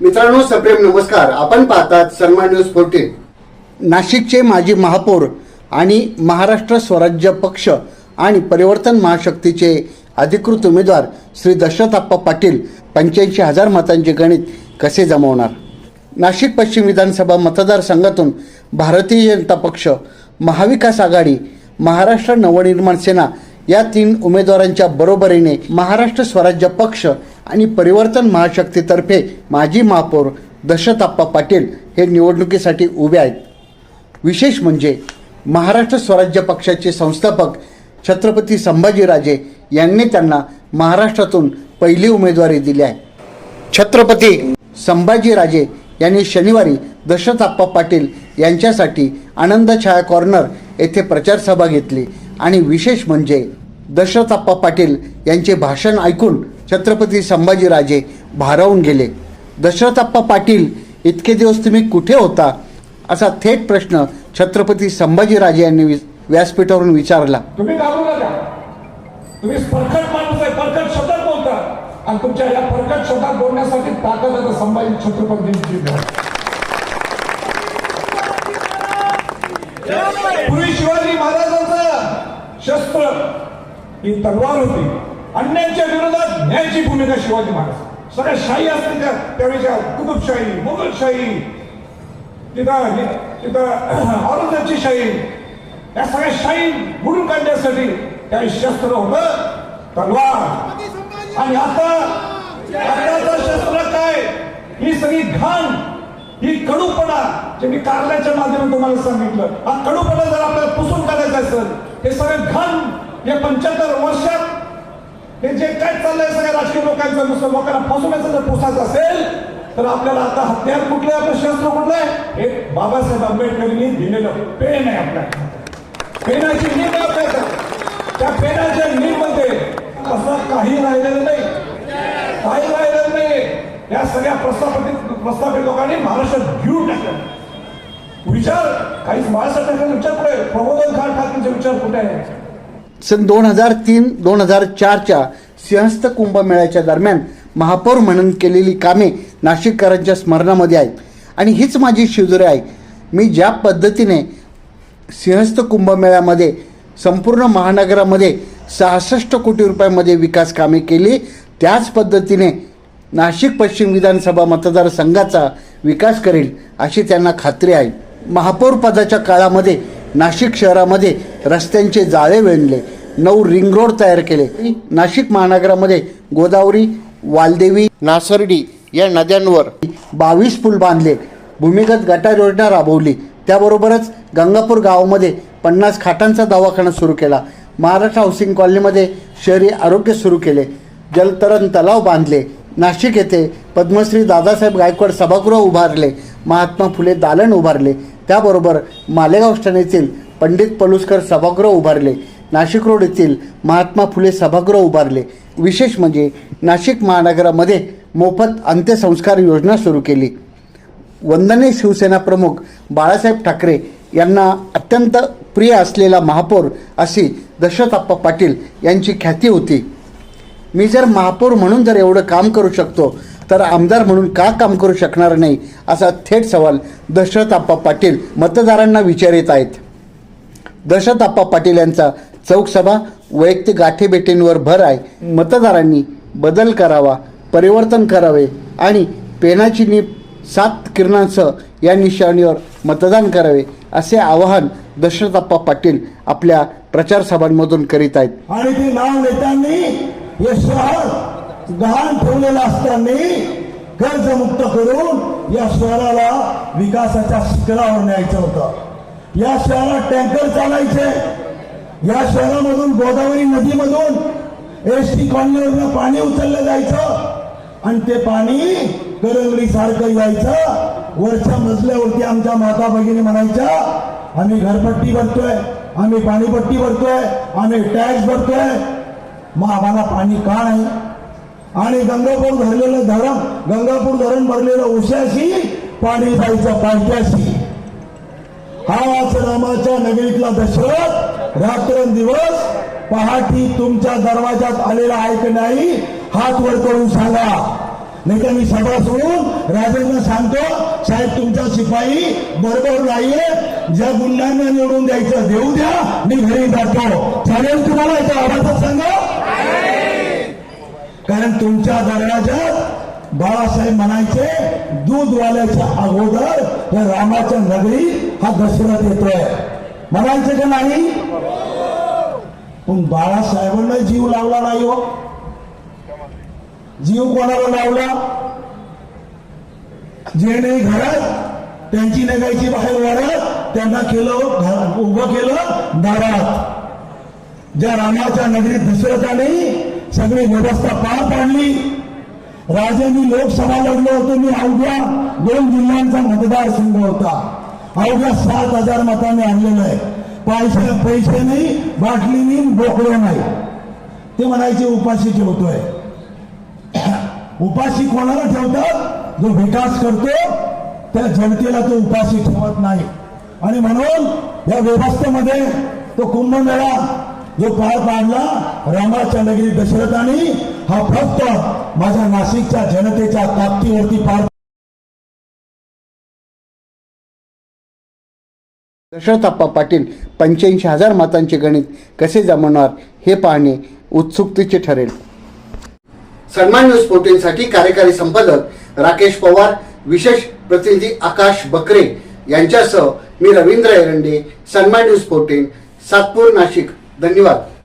मित्रांनो सप्रेम नमस्कार. आपण पाहतात सन्मान न्यूज फोर्टीन नाशिकचे माजी महापौर आणि महाराष्ट्र स्वराज्य पक्ष आणि परिवर्तन महाशक्तीचे अधिकृत उमेदवार श्री दशरथाप्पा पाटील पंच्याऐंशी हजार मतांचे गणित कसे जमवणार? नाशिक पश्चिम विधानसभा मतदारसंघातून भारतीय जनता पक्ष महाविकास आघाडी महाराष्ट्र नवनिर्माण सेना या तीन उमेदवारांच्या बरोबरीने महाराष्ट्र स्वराज्य पक्ष आणि परिवर्तन महाशक्तीतर्फे माजी महापौर दशताप्पा पाटील हे निवडणुकीसाठी उभे आहेत. विशेष म्हणजे महाराष्ट्र स्वराज्य पक्षाचे संस्थापक छत्रपती संभाजीराजे यांनी त्यांना महाराष्ट्रातून पहिली उमेदवारी दिली आहे. छत्रपती संभाजीराजे यांनी शनिवारी दशरथाप्पा पाटील यांच्यासाठी आनंद छाया कॉर्नर येथे प्रचार सभा घेतली. आणि विशेष म्हणजे दशरथाप्पा पाटील यांचे भाषण ऐकून छत्रपती संभाजीराजे भारावून गेले. दशरथाप्पा पाटील इतके दिवस तुम्ही कुठे होता? असा थेट प्रश्न छत्रपती संभाजीराजे यांनी व्यासपीठावरून विचारला. तुम्ही तुम्ही माणूस आहे शब्दात बोलता. आणि तुमच्या या शब्दात बोलण्यासाठी ताकद आता संभाजी छत्रपतींची. पूर्वी शिवाजी महाराजांचं शस्त्र ही तलवार होती. अन्यांच्या विरोधात न्यायाची भूमिका शिवाजी महाराज. सगळ्या शाही असतील त्या त्यावेळेच्या कुतुबशाही मुघलशाही तिथं तिथं औरंगजेबची शाही. या सगळ्या शाही बुडून काढण्यासाठी त्या शस्त्र होतं तलवार. आणि आता आताचं शस्त्र काय? ही सगळी घाण ही कडूपणा जे मी कारल्याच्या माध्यमातून तुम्हाला सांगितलं हा कडूपणा जर आपल्याला पुसून काढायचा असेल हे सगळे घाण या पंच्याहत्तर वर्षात हे जे काय चाललंय सगळ्या राजकीय लोकांचं नुसतं लोकांना फसवण्याचं जर पोसायचं असेल तर आपल्याला आता हत्यार कुठलं आहे आपलं शस्त्र कुठलं आहे हे बाबासाहेब आंबेडकरांनी दिलेलं पेन आहे आपल्या. पेनाची नीम आहे. आपल्याकडे त्या पेनाच्या नीटमध्ये असं काही राहिलेलं नाही. काही राहिलेलं नाही. या सगळ्या प्रस्थापित प्रस्थापित लोकांनी महाराष्ट्रात घेऊन टाकलं. विचार काहीच महाराष्ट्र विचार कुठे प्रबोधन खान ठाकरेंचे विचार कुठे आहे? सन दोन हजार तीन दोन हजार चारच्या सिंहस्थ कुंभमेळ्याच्या दरम्यान महापौर म्हणून केलेली कामे नाशिककरांच्या स्मरणामध्ये आहेत. आणि हीच माझी शिवजुरे आहे. मी ज्या पद्धतीने सिंहस्थ कुंभमेळ्यामध्ये संपूर्ण महानगरामध्ये सहासष्ट कोटी रुपयामध्ये विकास कामे केली त्याच पद्धतीने नाशिक पश्चिम विधानसभा मतदारसंघाचा विकास करेल अशी त्यांना खात्री आहे. महापौर पदाच्या काळामध्ये नाशिक शहरामध्ये रस्त्यांचे जाळे विणले नऊ रिंग रोड तयार केले. नाशिक महानगरामध्ये गोदावरी वालदेवी नासर्डी या नद्यांवर बावीस पूल बांधले. भूमिगत गटार योजना राबवली. त्याबरोबरच गंगापूर गावामध्ये पन्नास खाटांचा दवाखाना सुरू केला. महाराष्ट्र हाऊसिंग कॉलनीमध्ये शहरी आरोग्य सुरू केले. जलतरण तलाव बांधले. नाशिक येथे पद्मश्री दादासाहेब गायकवाड सभागृह उभारले. महात्मा फुले दालन उभारले. त्याबरोबर मालेगाव स्टँड येथील पंडित पलुसकर सभागृह उभारले. नाशिक रोड येथील महात्मा फुले सभागृह उभारले. विशेष म्हणजे नाशिक महानगरामध्ये मोफत अंत्यसंस्कार योजना सुरू केली. वंदने शिवसेना प्रमुख बाळासाहेब ठाकरे यांना अत्यंत प्रिय असलेला महापौर अशी दशरथाप्पा पाटील यांची ख्याती होती. मी जर महापौर म्हणून जर एवढं काम करू शकतो तर आमदार म्हणून का काम करू शकणार नाही असा थेट सवाल दशरथाप्पा पाटील मतदारांना विचारित आहेत. दशरथाप्पा पाटील यांचा चौकसभा वैयक्तिक गाठीभेटींवर भर आहे. मतदारांनी बदल करावा परिवर्तन करावे आणि पेनाची नीप सात किरणांसह या निशाणीवर मतदान करावे असे आवाहन दशरथाप्पा पाटील आपल्या प्रचार सभांमधून करीत आहेत. आणि ते नाव नेत्यांनी हे शहर गहाण ठेवलेलं असताना कर्जमुक्त करून या शहराला विकासाच्या शिखरावर न्यायचं होतं. या शहरात टँकर चालायचे. या शहरामधून गोदावरी नदीमधून एस टी कॉलनीवरनं पाणी उचललं जायचं आणि ते पाणी करंगडी सारखं यायचं. वरच्या मजल्यावरती आमच्या माता भगिनी म्हणायच्या आम्ही घरपट्टी भरतोय आम्ही पाणीपट्टी भरतोय आम्ही टॅक्स भरतोय. मग आम्हाला पाणी का नाही? आणि गंगापूर भरलेलं धरण गंगापूर धरण भरलेलं उशाशी पाणी जायचं पालट्याशी हाच रामाच्या नगरीतला दशरथ रात्रंदिवस पहाटी तुमच्या दरवाजात आलेला आहे की नाही हात वर करून सांगा. नाही तर मी सभा सोडून राजेंना सांगतो साहेब तुमचा शिपाई बरोबर नाहीये. ज्या गुंडांना निवडून द्यायचं देऊ द्या मी घरी जातो. चालेल तुम्हाला याचा आवाजात सांगा? कारण तुमच्या दरवाज्यात बाळासाहेब म्हणायचे दूधवाल्याच्या अगोदर या रामाच्या नगरी हा दशरथ येतोय. म्हणायचं का नाही? पण बाळासाहेबांना जीव लावला नाही हो. जीव कोणाला लावला? जे नाही घरात त्यांची नगायची बाहेर वाढत त्यांना केलं उभं केलं दारात. ज्या रामाच्या नगरीत दशरथाने सगळी व्यवस्था पार पाडली. राजांनी लोकसभा लढलो होतो मी अवघ्या दोन जिल्ह्यांचा मतदारसंघ होता. अवघ्या सात हजार मतांनी आणलेलं आहे. पैसे पैसे नाही बाटलीनी बोकडं नाही. ते म्हणायचे उपाशी ठेवतोय. उपाशी कोणाला ठेवतात? जो विकास करतो त्या जनतेला तो उपाशी ठेवत नाही. आणि म्हणून या व्यवस्थेमध्ये तो कुंभमेळा जो पार पाडला रामाच्या नगरी दशरथाने हा फक्त माझ्या नाशिकच्या जनतेच्या ताकदीवरती पार दशरथप्पा पाटील पंच्याऐंशी हजार मतांचे गणित कसे जमवणार हे पाहणे उत्सुकतेचे ठरेल. सन्मान न्यूज फोर्टीनसाठी कार्यकारी संपादक राकेश पवार विशेष प्रतिनिधी आकाश बकरे यांच्यासह मी रवींद्र एरंडे सन्मान न्यूज फोर्टीन सातपूर नाशिक. धन्यवाद.